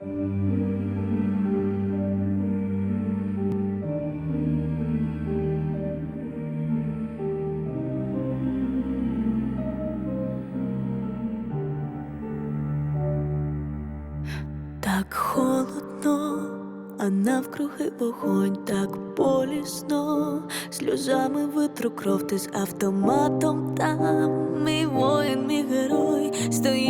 Так холодно, а навкруги вогонь так болісно, сльозами витру кров ти з автоматом там. Мій воїн, мій герой, нас,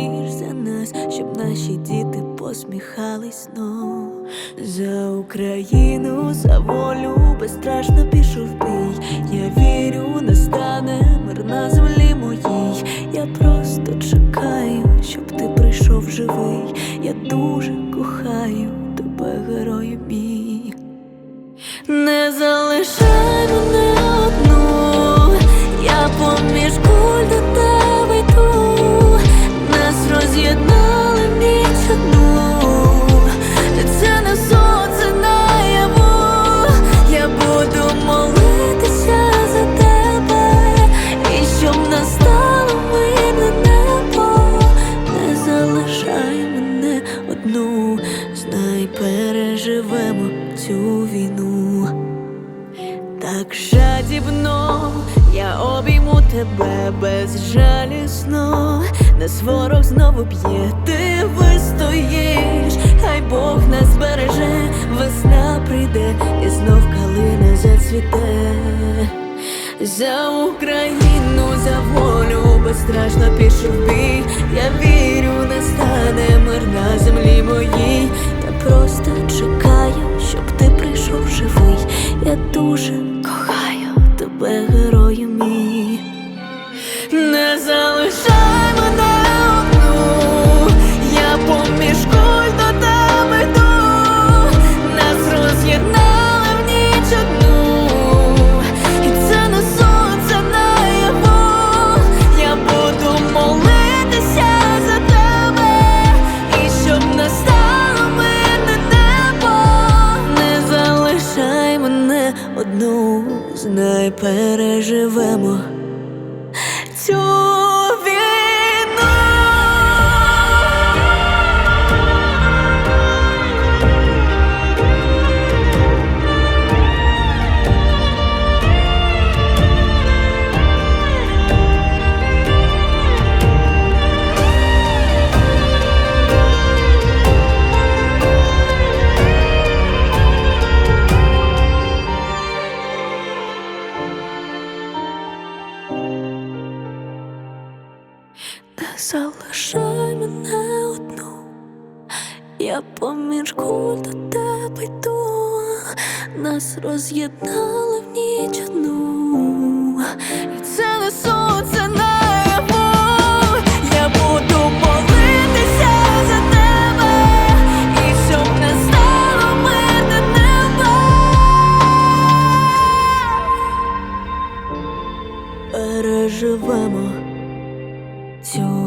щоб наші діти посміхались знов. За Україну, за волю безстрашно пішов в бій. Я вірю, настане мир на землі моїй. Я просто чекаю, щоб ти прийшов живий. Я дуже кохаю тебе, герою мій. Не залишай переживемо цю війну. Так жадібно я обійму тебе безжалісно, нас ворог знову б'є, ти вистоїш, хай Бог нас збереже, весна прийде і знов калина зацвіте. За Україну, за волю безстрашно пішов бій. Я дуже кохаю тебе, переживемо. Цю не залишай мене одну, я помірку до тебе йду, нас роз'єднали в ніч одну. І це не сон, це наяву, я буду молитися за тебе, і щоб стало мене. Переживемо. 就。